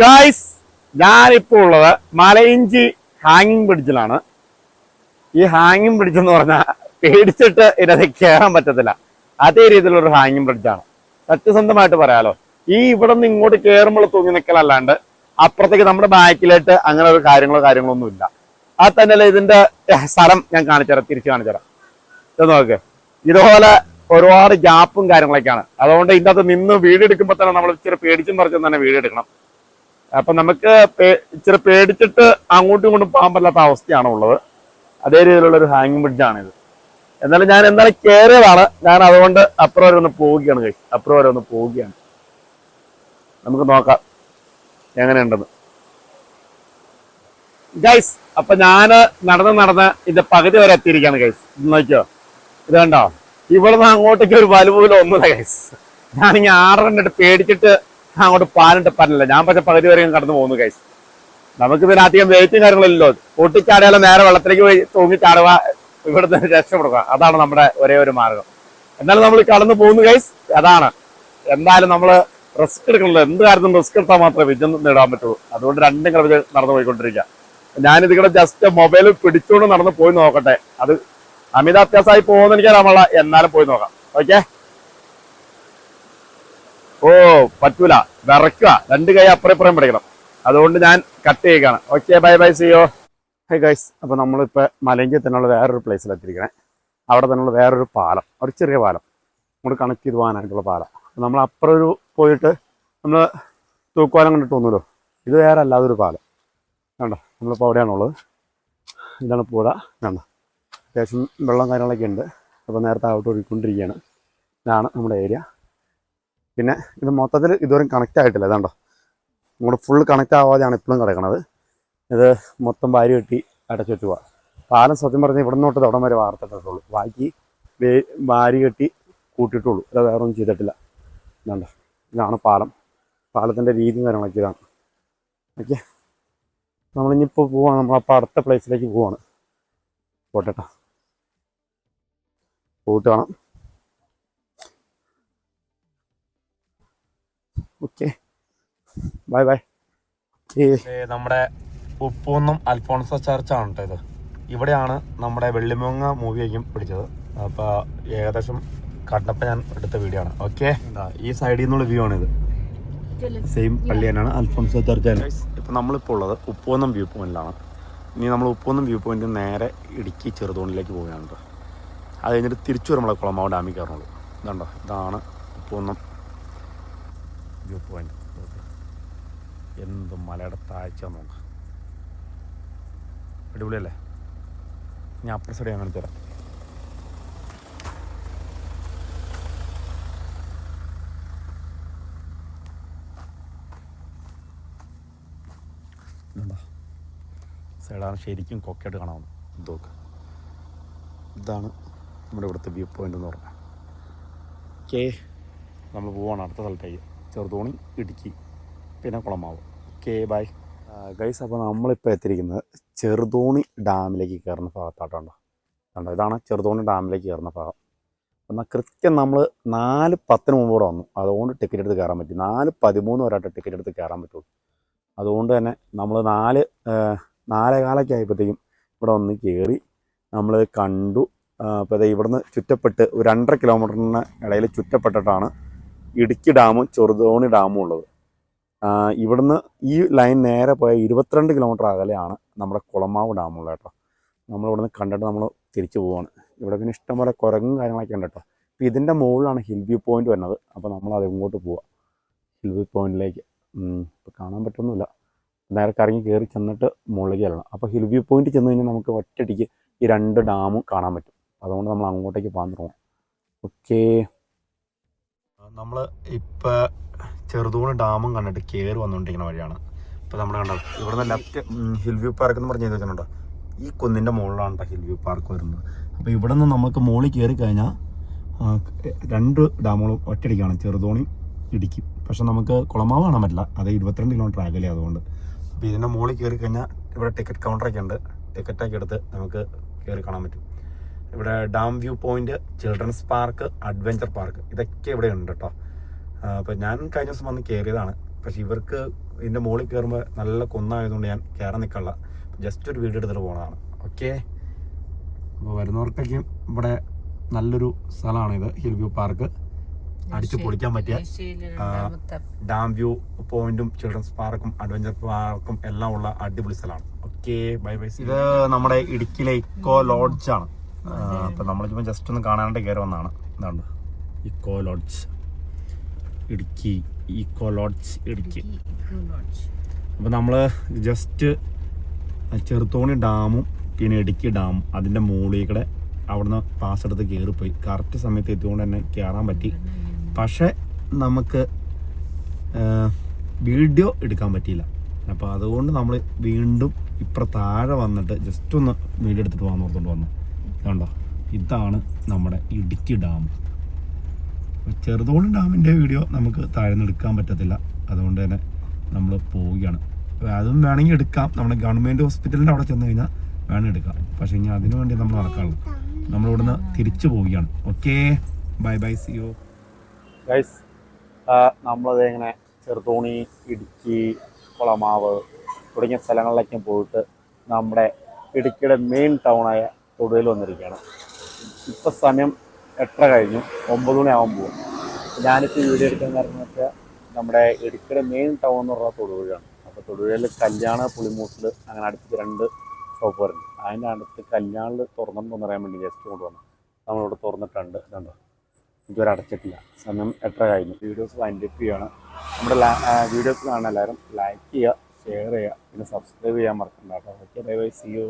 Guys ഞാനിപ്പോൾ ഉള്ളത് മലയിഞ്ചി ഹാങ്ങിങ് ബ്രിഡ്ജിലാണ് ഈ ഹാങ്ങിങ് ബ്രിഡ്ജ് എന്ന് പറഞ്ഞാൽ പേടിച്ചിട്ട് ഇതിനകത്ത് കയറാൻ പറ്റത്തില്ല. അതേ രീതിയിലുള്ള ഒരു ഹാങ്ങിങ് ബ്രിഡ്ജാണ് സത്യസന്ധമായിട്ട് പറയാലോ. ഈ ഇവിടെ നിന്ന് ഇങ്ങോട്ട് കയറുമ്പോൾ തൂങ്ങി നിൽക്കലല്ലാണ്ട് അപ്പുറത്തേക്ക് നമ്മുടെ ബാക്കിലായിട്ട് അങ്ങനെ ഒരു കാര്യങ്ങളോ കാര്യങ്ങളോ ഒന്നും ഇല്ല. ആ തന്നെയല്ല ഇതിന്റെ സ്ഥലം ഞാൻ കാണിച്ചുതരാം തിരിച്ചു കാണിച്ചുതരാം ഇത് നോക്ക്. ഇതുപോലെ ഒരുപാട് ഗ്യാപ്പും കാര്യങ്ങളൊക്കെയാണ്. അതുകൊണ്ട് ഇതിനകത്ത് നിന്ന് വീഡിയോ എടുക്കുമ്പോൾ തന്നെ നമ്മൾ ഇച്ചിരി പേടിച്ചും പറിച്ചും തന്നെ വീഡിയോ എടുക്കണം അപ്പൊ നമുക്ക് ഇച്ചിരി പേടിച്ചിട്ട് അങ്ങോട്ടും ഇങ്ങോട്ടും പോകാൻ പറ്റാത്ത അവസ്ഥയാണ് ഉള്ളത്. അതേ രീതിയിലുള്ള ഒരു ഹാങ്ങിങ് ബ്രിഡ്ജാണ് ഇത് എന്നാലും ഞാൻ എന്തായാലും കയറിയതാണ്. ഞാൻ അതുകൊണ്ട് അപ്പുറം വരെ ഒന്ന് പോവുകയാണ് കൈ അപ്പുറം വരെ ഒന്ന് പോവുകയാണ്. നമുക്ക് നോക്കാം എങ്ങനെയുണ്ടെന്ന്. ഗൈസ് അപ്പൊ ഞാൻ നടന്ന് നടന്ന് ഇതിന്റെ പകുതി വരെ എത്തിയിരിക്കുകയാണ് ഗൈസ് നോക്കിയോ? ഇത് കണ്ടോ? ഇവിടുന്ന് അങ്ങോട്ടേക്ക് ഒരു വലുപോലും ഒന്നുമില്ല ഗൈസ് ഞാനിങ്ങനെ ആറ് കണ്ടിട്ട് പേടിച്ചിട്ട് അങ്ങോട്ട് പാലിട്ട് പറഞ്ഞില്ല. ഞാൻ പക്ഷെ പകുതി വരെയും കടന്നു പോകുന്നു കൈസ് നമുക്ക് ഇതിന് അധികം വെയിറ്റും കാര്യങ്ങളില്ലല്ലോ പൊട്ടിച്ചാടിയാലോ നേരെ വെള്ളത്തിലേക്ക് പോയി തൂങ്ങി ചാടുക ഇവിടുന്ന് രക്ഷപ്പെടുക അതാണ് നമ്മുടെ ഒരേ ഒരു മാർഗം. എന്നാലും നമ്മൾ കടന്നു പോകുന്നു കൈസ് അതാണ്. എന്തായാലും നമ്മൾ റിസ്ക് എടുക്കണല്ലോ. എന്ത് കാര്യത്തിനും റിസ്ക് എടുത്താൽ മാത്രമേ വിജയം നേടാൻ പറ്റുള്ളൂ. അതുകൊണ്ട് രണ്ടും കളി നടന്നു പോയിക്കൊണ്ടിരിക്കുക. ഞാനിത് കൂടെ ജസ്റ്റ് മൊബൈൽ പിടിച്ചുകൊണ്ട് നടന്ന് പോയി നോക്കട്ടെ. അത് അമിത അത്യാസമായി പോകുന്ന എനിക്ക് എന്നാലും പോയി നോക്കാം. ഓക്കെ ഓ പറ്റൂല. വിറക്കുക രണ്ട് കൈ അപ്പുറം ഇപ്പുറം പിടിക്കണം. അതുകൊണ്ട് ഞാൻ കട്ട് ചെയ്യുകയാണ്. Okay bye bye see you hi guys അപ്പൊ നമ്മളിപ്പോ മലങ്കി തന്നെയുള്ള വേറൊരു പ്ലേസിൽ എത്തിയിരിക്കണേ. അവിടെ തന്നെയുള്ള വേറൊരു പാലം. ഒരു ചെറിയ പാലം. നമ്മൾ കണക്ട് ചെയ്ത് പോകാനായിട്ടുള്ള പാലം. നമ്മൾ അപ്പുറം ഒരു പോയിട്ട് നമ്മൾ തൂക്കുവാലം കണ്ടിട്ട് തോന്നുമല്ലോ ഇത് വേറെ അല്ലാതെ ഒരു പാലം. കണ്ടോ? നമ്മളിപ്പോൾ അവിടെയാണുള്ളത്. ഇതാണ് പുഴ കണ്ടോ? അത്യാവശ്യം വെള്ളം കാര്യങ്ങളൊക്കെ ഉണ്ട്. അപ്പോൾ നേരത്തെ അവിടെ ഒഴുകിക്കൊണ്ടിരിക്കുകയാണ് ഇതാണ് നമ്മുടെ ഏരിയ പിന്നെ ഇത് മൊത്തത്തിൽ ഇതുവരെ കണക്റ്റ് ആയിട്ടില്ല ഇതാണ്ടോ? ഇങ്ങോട്ട് ഫുൾ കണക്റ്റ് ആവാതെയാണ് ഇപ്പോഴും കിടക്കണത്. ഇത് മൊത്തം വാരി കെട്ടി അടച്ചു വെച്ചു പോവാം. പാലം സത്യം പറഞ്ഞാൽ ഇവിടെ നിന്നോട്ട് തുടം വരെ വാർത്തിട്ടുള്ളൂ ബാക്കി വാരി കെട്ടി കൂട്ടിയിട്ടുള്ളൂ. അല്ല വേറൊന്നും ചെയ്തിട്ടില്ല. ഇതാണ്ടോ? ഇതാണ് പാലം. പാലത്തിന്റെ രീതിയും കാര്യങ്ങളൊക്കെ ഇതാണ്. ഓക്കെ. നമ്മളിനിപ്പോൾ പോവാണ്. നമ്മളപ്പോൾ അടുത്ത പ്ലേസിലേക്ക് പോവാണ്. പോട്ടെട്ടോ. പോയിട്ട് കാണാം. ഓക്കെ. Bye bye. നമ്മുടെ ഉപ്പൂന്നും അൽഫോൺസോ ചർച്ചാണ് കേട്ടോ ഇത്. ഇവിടെയാണ് നമ്മുടെ വെള്ളിമുങ്ങ ആയിരിക്കും പിടിച്ചത്. അപ്പോൾ ഏകദേശം കണ്ടപ്പോൾ ഞാൻ എടുത്ത വീഡിയോ ആണ്. ഓക്കെ? ഈ സൈഡിൽ നിന്നുള്ള വ്യൂ ആണ് ഇത് സെയിം പള്ളി തന്നെയാണ് അൽഫോൺസോ ചർച്ച ഇപ്പം നമ്മളിപ്പോൾ ഉള്ളത് ഉപ്പൂന്നം വ്യൂ പോയിന്റിലാണ് ഇനി നമ്മൾ ഉപ്പൂന്നം വ്യൂ പോയിന്റ് നേരെ ഇടുക്കി ചെറുതോണിലേക്ക് പോവുകയാണ് അത് കഴിഞ്ഞിട്ട് തിരിച്ചു വരുമ്പോൾ കുളമാവ് ഡാമിൽ കയറണുള്ളൂ. ഇതുണ്ടോ ഇതാണ് ഉപ്പൂന്നം വ്യൂ പോയിന്റ് എന്ത് മലയുടെ താഴ്ച നോക്കാം. അടിപൊളിയല്ലേ? ഞാൻ അപ്പുറ സൈഡ് കാണിച്ചു തരാം സൈഡാണ് ശരിക്കും കൊക്കയായിട്ട് കാണാവുന്നു ഇതൊക്കെ ഇതാണ് നമ്മുടെ ഇവിടുത്തെ വ്യൂ പോയിന്റ് എന്ന് പറഞ്ഞാൽ. കെ നമ്മൾ പോവാണ് അടുത്ത സ്ഥലത്തേക്ക്. ചെറുതോണി ഇടുക്കി പിന്നെ കുളമാവ്. ഓക്കെ ബൈ ഗൈസ് അപ്പോൾ നമ്മളിപ്പോൾ എത്തിയിരിക്കുന്നത് ചെറുതോണി ഡാമിലേക്ക് കയറുന്ന ഭാഗത്താട്ടോ കണ്ടോ ഇതാണ് ചെറുതോണി ഡാമിലേക്ക് കയറുന്ന ഭാഗം. എന്നാൽ കൃത്യം നമ്മൾ നാല് പത്തിന് മുമ്പ് ഇവിടെ വന്നു. അതുകൊണ്ട് ടിക്കറ്റ് എടുത്ത് കയറാൻ പറ്റി. നാല് പതിമൂന്ന് വരായിട്ട് ടിക്കറ്റ് എടുത്ത് കയറാൻ പറ്റുള്ളൂ. അതുകൊണ്ട് തന്നെ നമ്മൾ നാല് നാലേകാലൊക്കെ നാലേ കാലൊക്കെ ആയപ്പോഴത്തേക്കും ഇവിടെ വന്ന് കയറി നമ്മൾ കണ്ടു. അപ്പോൾ ഇവിടുന്ന് ചുറ്റപ്പെട്ട് ഒരു രണ്ടര കിലോമീറ്ററിന് ഇടയിൽ ചുറ്റപ്പെട്ടിട്ടാണ് ഇടുക്കി ഡാമും ചെറുതോണി ഡാമും ഉള്ളത്. ഇവിടുന്ന് ഈ ലൈൻ നേരെ പോയ ഇരുപത്തിരണ്ട് കിലോമീറ്റർ അകലെയാണ് നമ്മുടെ കുളമാവ് ഡാമുള്ളത് കേട്ടോ. നമ്മൾ ഇവിടുന്ന് കണ്ടിട്ട് നമ്മൾ തിരിച്ചു പോവാണ്. ഇവിടെ പിന്നെ ഇഷ്ടംപോലെ കുരങ്ങും കാര്യങ്ങളൊക്കെ ഉണ്ട് കേട്ടോ. അപ്പോൾ ഇതിന്റെ മുകളിലാണ് ഹിൽ വ്യൂ പോയിന്റ് വരുന്നത്. അപ്പോൾ നമ്മൾ അത് ഇങ്ങോട്ട് പോവാം. ഹിൽ വ്യൂ പോയിന്റിലേക്ക് ഇപ്പോൾ കാണാൻ പറ്റുന്നില്ല നേരെ കറങ്ങി കയറി ചെന്നിട്ട് മുകളിലേക്ക് ചെല്ലണം അപ്പോൾ ഹിൽ വ്യൂ പോയിന്റ് ചെന്ന് കഴിഞ്ഞാൽ നമുക്ക് ഒറ്റയടിക്ക് ഈ രണ്ട് ഡാമും കാണാൻ പറ്റും. അതുകൊണ്ട് നമ്മൾ അങ്ങോട്ടേക്ക് പോകാൻ തുടങ്ങും. ഓക്കേ നമ്മൾ ഇപ്പോൾ ചെറുതൂണ് ഡാമും കണ്ടിട്ട് കയറി വന്നുകൊണ്ടിരിക്കുന്ന വഴിയാണ്. ഇപ്പോൾ നമ്മൾ കണ്ടോ ഇവിടുന്ന് ലെഫ്റ്റ് ഹിൽ വ്യൂ പാർക്ക് എന്ന് പറഞ്ഞ് വെച്ചിട്ടുണ്ടോ ഈ കുന്നിന്റെ മുകളിലാണ് ഹിൽ വ്യൂ പാർക്ക് വരുന്നത്. അപ്പോൾ ഇവിടെ നിന്ന് നമുക്ക് മുകളിൽ കയറി കഴിഞ്ഞാൽ രണ്ട് ഡാമുകളും ഒറ്റയടിക്കാണ്. ചെറുതോണി ഇടുക്കി. പക്ഷെ നമുക്ക് കുളമാവ് കാണാൻ പറ്റില്ല. അത് ഇരുപത്തിരണ്ട് കിലോമീറ്റർ അകലെ അതുകൊണ്ട്. അപ്പോൾ ഇതിന്റെ മുകളിൽ കയറി കഴിഞ്ഞാൽ ഇവിടെ ടിക്കറ്റ് കൗണ്ടറൊക്കെ ഉണ്ട്. ടിക്കറ്റൊക്കെ എടുത്ത് നമുക്ക് കയറി കാണാൻ പറ്റും. ഇവിടെ dam view point children's park adventure park ഇതൊക്കെ ഇവിടെ ഉണ്ട് കേട്ടോ. അപ്പോൾ ഞാൻ കഴിഞ്ഞ ദിവസം വന്ന് കയറിയതാണ് പക്ഷെ ഇവർക്ക് ഇതിന്റെ മുകളിൽ കയറുമ്പോൾ നല്ല കുന്നായതുകൊണ്ട് ഞാൻ കയറാൻ നിൽക്കള്ള ജസ്റ്റ് ഒരു വീഡിയോ എടുത്തിട്ട് പോകണതാണ് ഓക്കെ. അപ്പോൾ വരുന്നവർക്കൊക്കെ ഇവിടെ നല്ലൊരു സ്ഥലമാണ് ഇത് ഹിൽ വ്യൂ പാർക്ക്. അടിച്ചു പൊളിക്കാൻ പറ്റിയ ഡാം വ്യൂ പോയിന്റും ചിൽഡ്രൻസ് പാർക്കും അഡ്വഞ്ചർ പാർക്കും എല്ലാം ഉള്ള അടിപൊളി സ്ഥലമാണ്. ഓക്കെ ബൈ ബൈ ഇത് നമ്മുടെ ഇടുക്കിയിലെ ഇക്കോ ലോഡ്ജാണ് ആണ്. അപ്പൊ നമ്മളിപ്പോൾ ജസ്റ്റ് ഒന്ന് കാണാനായിട്ട് കയറി വന്നാണ് എന്താണ് eco lodge Idukki. Eco lodge Idukki. അപ്പോൾ നമ്മൾ ജസ്റ്റ് ചെറുത്തോണി ഡാമും പിന്നെ ഇടുക്കി ഡാമും അതിന്റെ മുകളിൽ കൂടെ അവിടുന്ന് പാസ് എടുത്ത് കയറിപ്പോയി കറക്റ്റ് സമയത്ത് എത്തിക്കൊണ്ട് തന്നെ കയറാൻ പറ്റി. പക്ഷേ നമുക്ക് വീഡിയോ എടുക്കാൻ പറ്റിയില്ല. അപ്പോൾ അതുകൊണ്ട് നമ്മൾ വീണ്ടും ഇപ്പുറ താഴെ വന്നിട്ട് ജസ്റ്റ് ഒന്ന് വീഡിയോ എടുത്തിട്ട് പോകാൻ ഓർത്തുകൊണ്ട് വന്നു. കണ്ടോ? ഇതാണ് നമ്മുടെ ഇടുക്കി ഡാം. ചെറുതോണി ഡാമിന്റെ വീഡിയോ നമുക്ക് താഴെ നിന്ന് എടുക്കാൻ പറ്റത്തില്ല. അതുകൊണ്ട് തന്നെ നമ്മൾ പോവുകയാണ്. അതും വേണമെങ്കിൽ എടുക്കാം. നമ്മുടെ ഗവൺമെന്റ് ഹോസ്പിറ്റലിന്റെ അവിടെ ചെന്ന് കഴിഞ്ഞാൽ വേണം എടുക്കാം. പക്ഷേ ഇനി അതിനു വേണ്ടി നമ്മൾ നടക്കാനുള്ളൂ നമ്മളിവിടുന്ന് തിരിച്ചു പോവുകയാണ്. Okay? Bye bye see you. Guys നമ്മളത് ഇങ്ങനെ ചെറുതോണി ഇടുക്കി കുളമാവ് തുടങ്ങിയ സ്ഥലങ്ങളിലേക്കും പോയിട്ട് നമ്മുടെ ഇടുക്കിയുടെ മെയിൻ ടൗണായ തൊടുവിൽ വന്നിരിക്കുകയാണ്. ഇപ്പൊ സമയം എട്ടര കഴിഞ്ഞു. ഒമ്പത് മണി പോകും ഞാനിപ്പോൾ വീഡിയോ എടുക്കാൻ കാരണം വെച്ചാൽ നമ്മുടെ ഇടുക്കിയുടെ മെയിൻ ടൗൺ എന്ന് പറഞ്ഞാൽ തൊടുപുഴയാണ്. അപ്പോൾ തൊടുപുഴയിൽ കല്യാണ പുളിമൂട്ടിൽ അങ്ങനെ അടുത്ത് രണ്ട് ഷോപ്പ് വരുന്നുണ്ട് അതിന്റെ അടുത്ത് കല്യാണിൽ തുറന്നിട്ടുണ്ടെന്ന് പറയാൻ വേണ്ടി ജസ്റ്റ് കൊണ്ടുവന്നു. നമ്മളിവിടെ തുറന്നിട്ടുണ്ട്. ഇതുണ്ടോ? ഇതുവരെ അടച്ചിട്ടില്ല. സമയം എട്ടര കഴിഞ്ഞു. വീഡിയോസ് വൈൻഡപ്പ് ചെയ്യുകയാണ് നമ്മുടെ വീഡിയോസ് കാണാൻ എല്ലാവരും ലൈക്ക് ചെയ്യുക ഷെയർ ചെയ്യുക പിന്നെ സബ്സ്ക്രൈബ് ചെയ്യാൻ മറക്കണ്ട കേട്ടോ. Okay bye bye see you